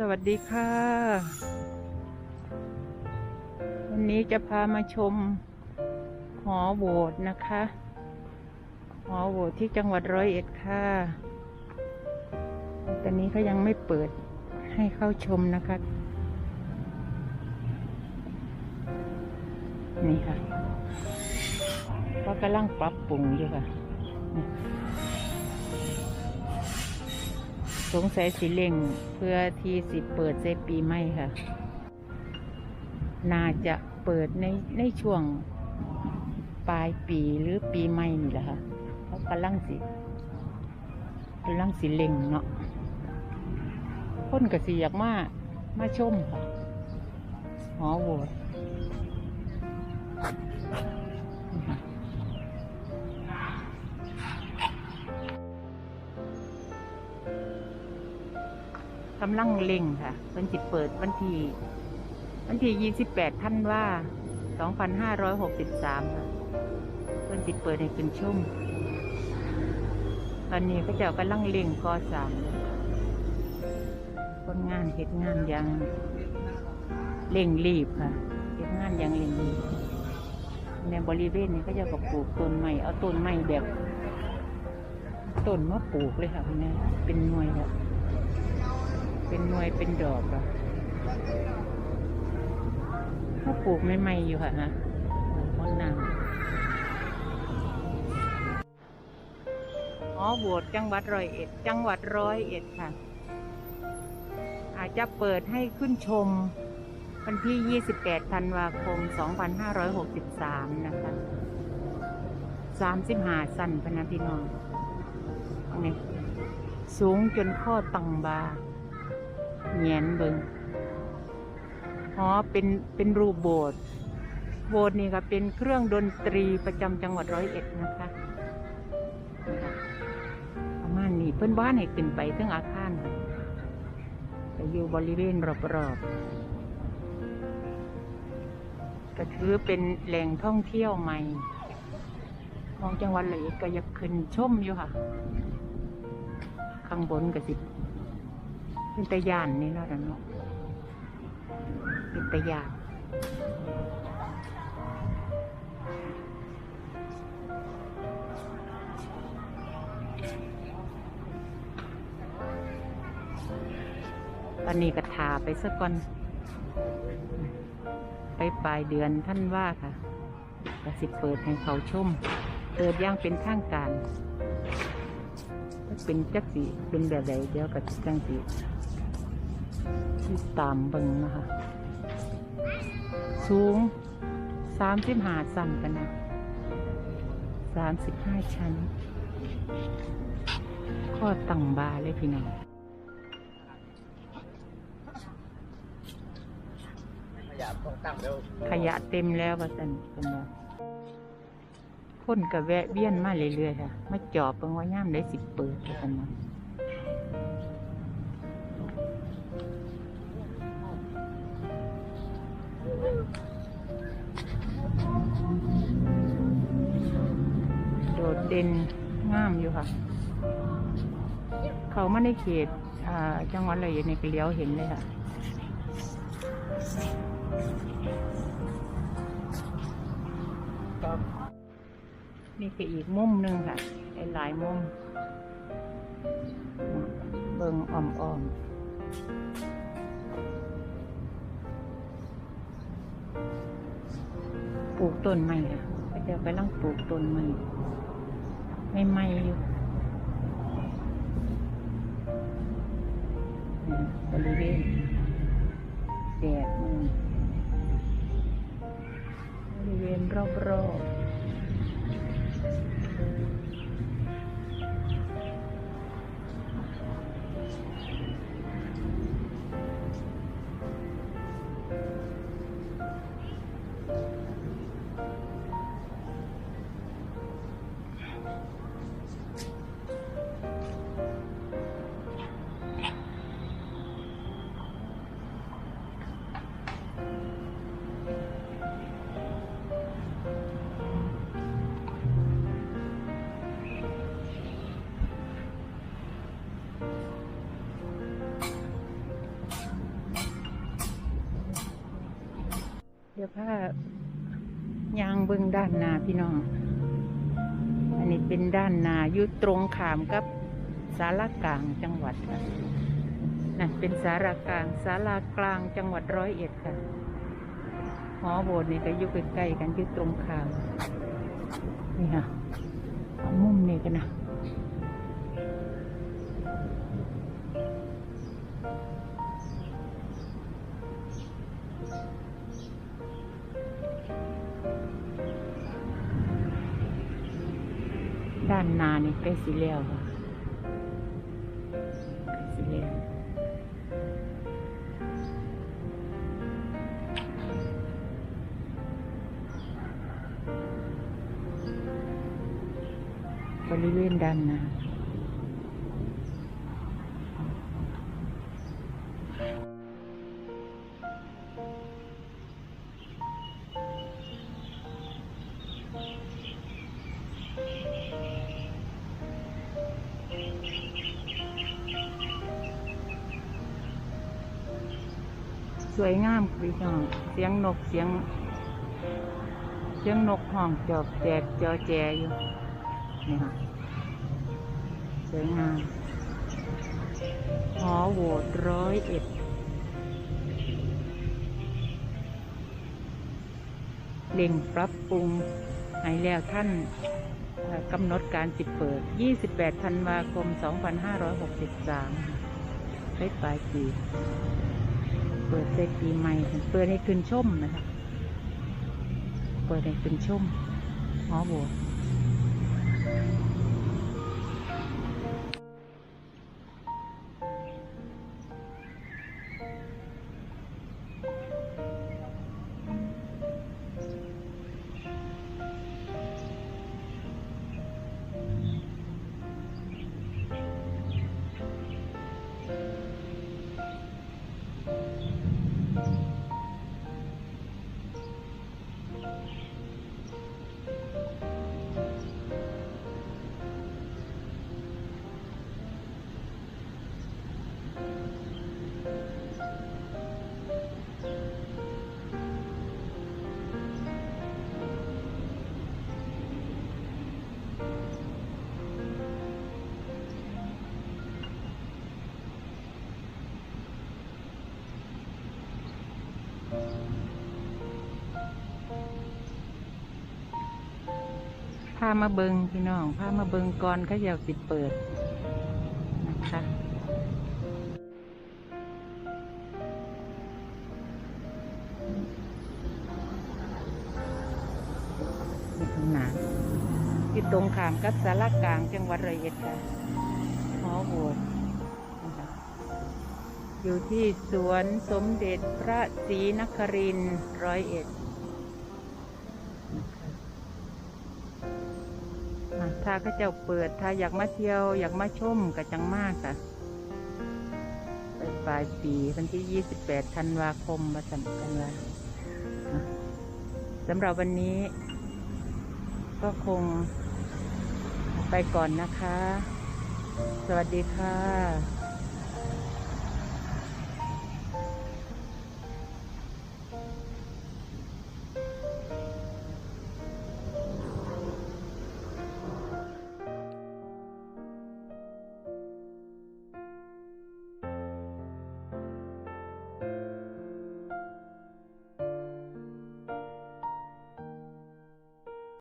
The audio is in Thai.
สวัสดีค่ะ วันนี้จะพามาชม หอโหวตนะคะ หอโหวตที่จังหวัดร้อยเอ็ดค่ะ ตอนนี้เขายังไม่เปิดให้เข้าชมนะคะ นี่ค่ะเขากำลังปรับปรุงอยู่ค่ะ สงสัยสิเล่งเพื่อที่สิเปิดในปีใหม่ค่ะ น่าจะเปิดในในช่วงปลายปีหรือปีใหม่นี่แหละค่ะเขากำลังสิกำลังสิเล่งเนาะคนก็สิอยากมามาชมค่ะหอโหวต กำลังเล่งค่ะเพิ่นสิเปิดวันที่วันที่ 28ท่านว่า 2563 ค่ะเพิ่นสิเปิดให้เป็นชุ่มตอนนี้ก็เจ้ากำลังเล่งก่อสร้างคนงานเฮ็ดงานอย่างเร่งรีบค่ะเฮ็ดงานอย่างเร่งรีบในบริเวณนี้ก็จะกปลูกต้นไม้เอาต้นไม้แบบต้นมาปลูกเลยค่ะคุณแม่เป็นหน่วยแบบ เป็นหน่วยเป็นดอกอะถ้าปลูกใหม่ๆอยู่ค่ะนะมอนนางอ๋อโบสถ์จังหวัดร้อยเอ็ด จังหวัดร้อยเอ็ดค่ะ อาจจะเปิดให้ขึ้นชมวันที่ 28 ธันวาคม 2563 นะคะ 35 สั้นพนะพี่น้องนี่สูงจนข้อตังบา แงนเบิงอ๋อเป็นเป็นรูปโบสถ์โบสถ์นี่ก็เป็นเครื่องดนตรีประจำจังหวัดร้อยเอ็ดนะคะประมาณนี้เพื่อนบ้านให้ขึ้นไปถึงอาคารค่ะไปอยู่บริเวณรอบๆก็ถือเป็นแหล่งท่องเที่ยวใหม่ของจังหวัดเลยก็อยากขึ้นชมอยู่ค่ะ ข้างบนก็สิ เป็นตะยานนี่แล้วนะเนาะเป็นตะยานตอนนี้ก็ทาไปสักก่อน ไปปลายเดือนท่านว่าค่ะก็สิเปิดให้เขาชม เปิดย่างเป็นทางการ เป็นจักสีเป็นแบบใดเดี๋ยวก็จังสีที่ตามเบิงนะคะ สูงสามสิบห้าสั้นกันนะสามสิบห้าชั้น ข้อตั้งบาเลยพี่น้องขยะต้องตั้งเร็วขยะเต็มแล้วว่าสันเป็นว่า คนก็แวะเวียนมาเรื่อยๆค่ะ มาจอบเพิ่งว่าย่ามได้สิบเปิดว่าสันว่าโดดเด่นงามอยู่ค่ะ เขามาในเขตอ่าจังหวัดอะไรในยก็เลี้ยวเห็นเลยค่ะครับ นี่คืออีกมุมหนึ่งค่ะหลายมุม เบิงอ่อมๆปลูกต้นไม้ค่ะก็จะไปลังปลูกต้นไม้ไม่ไม้อยู่บริเวณแดดมือบริเวณรอบๆ จะพายางเบิ่งด้านนาพี่น้อง อันนี้เป็นด้านนาอยู่ตรงขามกับสารากลางจังหวัดค่ะนั่นเป็นสารากลางสารากลางจังหวัดร้อยเอ็ดค่ะหอโบสถ์นี่ก็อยู่ใกล้ๆกันอยู่ตรงขามนี่ค่ะมุมนี่กันนะ ด้านนานี่ใกล้สิเล้วค่ะสีเล้วบริเวณด้านหนา สวยงามพี่น้องเสียงนกเสียง เสียงนกห้องจอกแจกจอแจอยู่นี่ค่ะสวยงามหอโหวตร้อยเอ็ดเล่งปรับปรุงให้แล้วท่านกำหนดการปิดเปิด 28 ธันวาคม 2563ได้ปลายปี เปิดเซปีใหม่เปิดให้ขึ้นชมนะคะเปิดให้ขึ้นชมหอโหวามาเบิงพี่น้องพามาเบิงก่อนเขาอยากสิเปิดนะคะนี่ข้างหน้าที่ตรงขามกับสารกลางจังหวัดร้อยเอ็ดค่ะหอโบสถ์อยู่ที่สวนสมเด็จพระศรีนครินทร์ร้อยเอ็ด ถ้าเขาเจ้าเปิด ถ้าอยากมาเที่ยว อยากมาชมก็จังมากค่ะไปปลายปีวันที่ 28 ธันวาคมมาสัมกันว่าสำหรับวันนี้ ก็คงไปก่อนนะคะ สวัสดีค่ะ